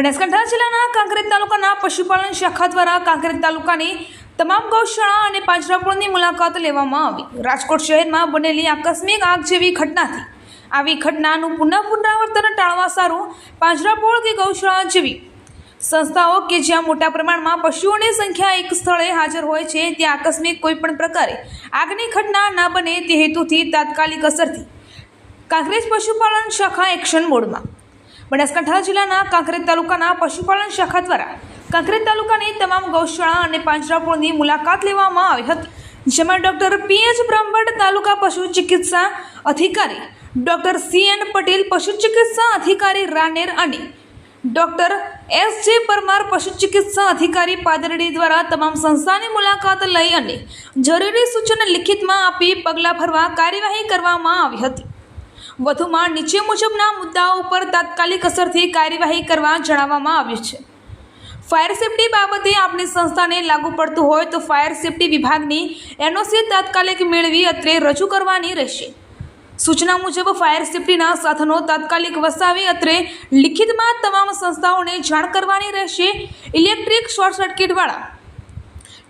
બનાસકાંઠા જિલ્લાના કાંકરેજ તાલુકાના પશુપાલન શાખા દ્વારા કાંકરેજ તાલુકાની તમામ ગૌશાળા અને પાંજરાપોળની મુલાકાત લેવામાં આવી. રાજકોટ શહેરમાં બનેલી આકસ્મિક આગ જેવી ઘટનાથી આવી ઘટનાનું પુનઃ પુનરાવર્તન ટાળવા સારું પાંજરાપોળ કે ગૌશાળા જેવી સંસ્થાઓ કે જ્યાં મોટા પ્રમાણમાં પશુઓની સંખ્યા એક સ્થળે હાજર હોય છે, ત્યાં આકસ્મિક કોઈપણ પ્રકારે આગની ઘટના ન બને તે હેતુથી તાત્કાલિક અસરથી કાંકરેજ પશુપાલન શાખા એક્શન મોડમાં બનાસકાંઠા જિલ્લાના કાંકરેજ તાલુકાના પશુપાલન શાખા દ્વારા કાંકરેજ તાલુકાની તમામ ગૌશાળા અને પાંજરાપોળની મુલાકાત લેવામાં આવી હતી, જેમાં doctor P H Brahmbhatt taluka પશુ ચિકિત્સા અધિકારી ડૉક્ટર સી એન પટેલ, પશુ ચિકિત્સા અધિકારી રાનેર અને ડૉક્ટર એસ જે પરમાર, પશુ ચિકિત્સા અધિકારી પાદરડી દ્વારા તમામ સંસ્થાની મુલાકાત લઈ અને જરૂરી સૂચન લિખિતમાં આપી પગલાં ભરવા કાર્યવાહી કરવામાં આવી હતી. વધુમાં નીચે મુજબના મુદ્દાઓ ઉપર તાત્કાલિક અસરથી કાર્યવાહી કરવા જણાવવામાં આવ્યું છે. ફાયર સેફટી બાબતે આપણી સંસ્થાને લાગુ પડતું હોય તો ફાયર સેફટી વિભાગની એનઓસી તાત્કાલિક મેળવી અત્રે રજૂ કરવાની રહેશે. સૂચના મુજબ ફાયર સેફટીના સાધનો તાત્કાલિક વસાવી અત્રે લિખિતમાં તમામ સંસ્થાઓને જાણ કરવાની રહેશે ઇલેક્ટ્રિક શોર્ટ સર્કિટવાળા.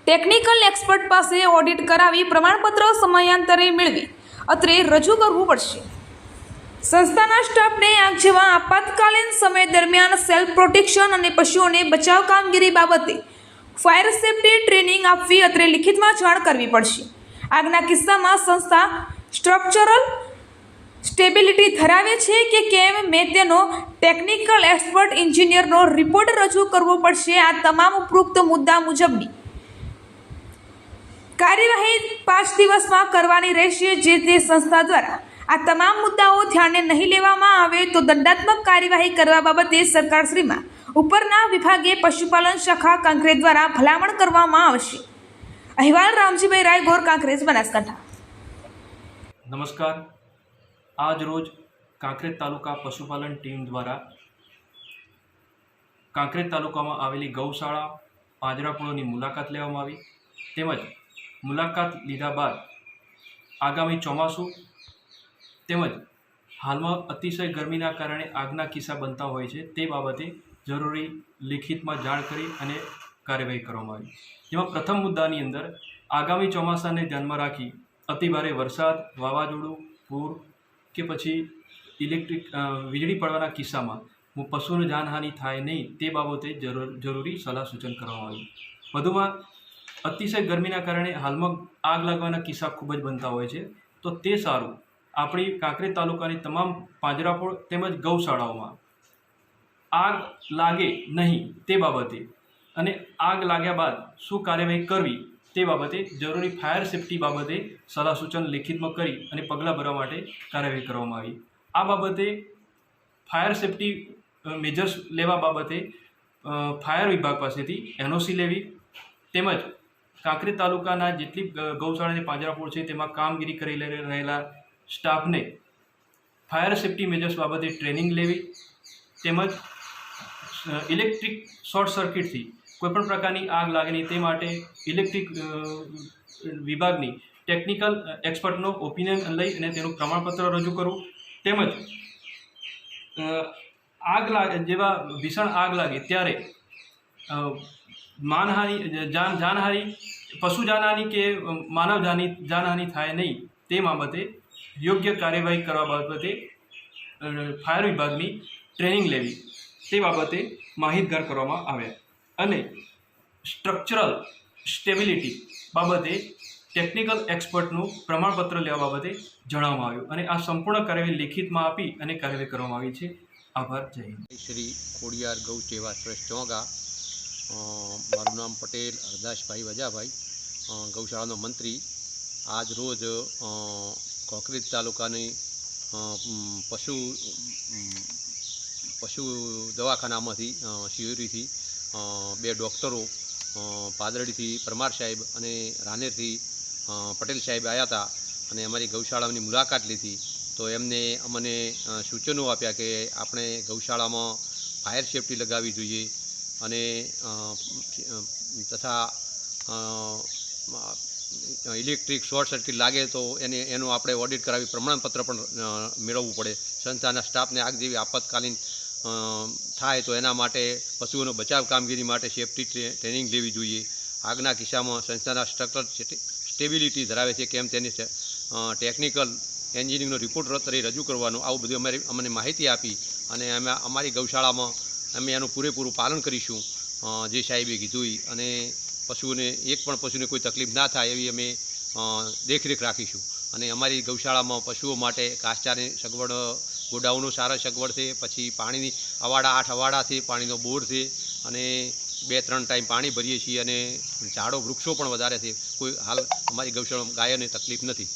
ટેકનિકલ એક્સપર્ટ પાસે ઓડિટ કરાવી પ્રમાણપત્ર સમયાંતરે મેળવી. અત્રે રજૂ કરવું પડશે. સંસ્થાના સ્ટાફને આગ જેવા આપાતકાલીન સમય દરમિયાન સેલ્ફ પ્રોટેક્શન અને પશુઓને બચાવ કામગીરી બાબતે ફાયર સેફટી ટ્રેનિંગ આપવી અત્રે લિખિતમાં જાણ કરવી પડશે. આગના કિસ્સામાં સંસ્થા સ્ટ્રક્ચરલ સ્ટેબિલિટી ધરાવે છે કે કેમ મેં તેનો ટેકનિકલ એક્સપર્ટ એન્જિનિયરનો રિપોર્ટ રજૂ કરવો પડશે આ તમામ ઉપરોક્ત મુદ્દા મુજબની. કાર્યવાહી પાંચ દિવસમાં કરવાની રહેશે જે તે સંસ્થા દ્વારા આ તમામ મુદ્દાઓ ધ્યાને નહીં લેવામાં આવે તો દંડાત્મક કાર્યવાહી કરવા બાબતે સરકારશ્રીમાં ઉપરના વિભાગે પશુપાલન શાખા કાંકરેજ દ્વારા ભલામણ કરવામાં આવશે. અહેવાલ રામજીભાઈ રાય ગોર કાંકરેજ બનાસકાંઠા. નમસ્કાર. આજ રોજ કાંકરેજ તાલુકા પશુપાલન ટીમ દ્વારા કાંકરેજ તાલુકામાં આવેલી ગૌશાળા, પાંજરાપોળોની મુલાકાત લેવામાં આવી. તેમજ મુલાકાત લીધા બાદ આગામી ચોમાસું તેમજ હાલમાં અતિશય ગરમીના કારણે આગના કિસ્સા બનતા હોય છે, તે બાબતે જરૂરી લિખિતમાં જાણ કરી અને કાર્યવાહી કરવામાં આવી. જેમાં પ્રથમ મુદ્દાની અંદર આગામી ચોમાસાને ધ્યાનમાં રાખી અતિભારે વરસાદ, વાવાઝોડું, પૂર કે પછી ઇલેક્ટ્રિક વીજળી પડવાના કિસ્સામાં હું પશુને જાનહાનિ થાય નહીં, તે બાબતે જરૂર, જરૂરી સલાહ સૂચન કરવામાં આવ્યું વધુમાં અતિશય ગરમીના કારણે હાલમાં આગ લાગવાના કિસ્સા ખૂબ જ બનતા હોય છે, તો તે સારું આપણી કાંકરેજ તાલુકાની તમામ પાંજરાપોળ તેમજ ગૌશાળાઓમાં આગ લાગે નહીં તે બાબતે અને આગ લાગ્યા બાદ શું કાર્યવાહી કરવી તે બાબતે જરૂરી ફાયર સેફટી બાબતે સલાહ સૂચન લેખિતમાં કરી અને પગલાં ભરવા માટે કાર્યવાહી કરવામાં આવી. આ બાબતે ફાયર સેફટી મેજર્સ લેવા બાબતે ફાયર વિભાગ પાસેથી એનઓસી લેવી તેમજ કાંકરી તાલુકાના જેટલી ગૌશાળાની પાંજરાપોળ છે તેમાં કામગીરી કરી રહેલા સ્ટાફને ફાયર સેફટી મેજર્સ બાબતે ટ્રેનિંગ લેવી તેમજ ઇલેક્ટ્રિક શોર્ટ સર્કિટથી કોઈપણ પ્રકારની આગ લાગે તે માટે ઇલેક્ટ્રિક વિભાગની ટેકનિકલ એક્સપર્ટનો ઓપિનિયન લઈ અને તેનું પ્રમાણપત્ર રજૂ કરવું તેમજ આગ લાગે જેવા ભીષણ આગ લાગે ત્યારે માનહાનિ, જાન, જાનહાનિ, પશુ જાનહાનિ કે માનવ જાની, જાનહાનિ થાય નહીં તે બાબતે યોગ્ય કાર્યવાહી કરવા બાબતે ફાયર વિભાગની ટ્રેનિંગ લેવી તે બાબતે માહિતગાર કરવામાં આવ્યા. અને સ્ટ્રક્ચરલ સ્ટેબિલિટી બાબતે ટેકનિકલ એક્સપર્ટનું પ્રમાણપત્ર લેવા બાબતે જણાવવામાં આવ્યું. અને આ સંપૂર્ણ કાર્યવાહી લેખિતમાં આપી અને કાર્યવાહી કરવામાં આવી છે. આભાર, જય હિન્દ. શ્રી ખોડિયાર ગૌ સેવા ટ્રસ્ટ ચોગા. મારું નામ પટેલ હરદાસભાઈ વજાભાઈ. ગૌશાળાનો મંત્રી. આજ રોજ કોકરેજ તાલુકાની પશુ પશુ દવાખાનામાંથી શિયોરીથી બે ડૉક્ટરો પાદરડીથી પરમાર સાહેબ અને રાનેરથી પટેલ સાહેબ આવ્યા હતા અને અમારી ગૌશાળાની મુલાકાત લીધી. તો એમને અમને સૂચનો આપ્યા કે આપણે ગૌશાળામાં ફાયર સેફટી લગાવવી જોઈએ અને તથા ઇલેક્ટ્રિક શોર્ટ સર્કિટ લાગે તો એને એનું આપણે ઓડિટ કરાવી પ્રમાણપત્ર પણ મેળવવું પડે. સંસ્થાના સ્ટાફને આગ જેવી આપાતકાલીન થાય તો એના માટે, પશુઓનો બચાવ કામગીરી માટે સેફટી ટ્રેનિંગ લેવી જોઈએ. આગના કિસ્સામાં સંસ્થાના સ્ટ્રક્ચર સ્ટેબિલિટી ધરાવે છે કેમ તેની ટેકનિકલ એન્જિનિયરિંગનો રિપોર્ટ તરી રજૂ કરવાનો. આવું બધું અમારી, અમને માહિતી આપી અને અમે, અમારી ગૌશાળામાં અમે એનું પૂરેપૂરું પાલન કરીશું જે સાહેબે કીધું. અને પશુઓને એક પણ પશુને કોઈ તકલીફ ના થાય એવી અમે દેખરેખ રાખીશું. અને અમારી ગૌશાળામાં પશુઓ માટે ઘાસચારની સગવડ, ગોડાઉનો સારા સગવડ છે, પછી પાણીની અવાડા આઠ અવાડા છે, પાણીનો બોર છે, અને બે ત્રણ ટાઈમ પાણી ભરીએ છીએ અને ઝાડો વૃક્ષો પણ વધારે છે. કોઈ હાલ અમારી ગૌશાળામાં ગાયોને તકલીફ નથી.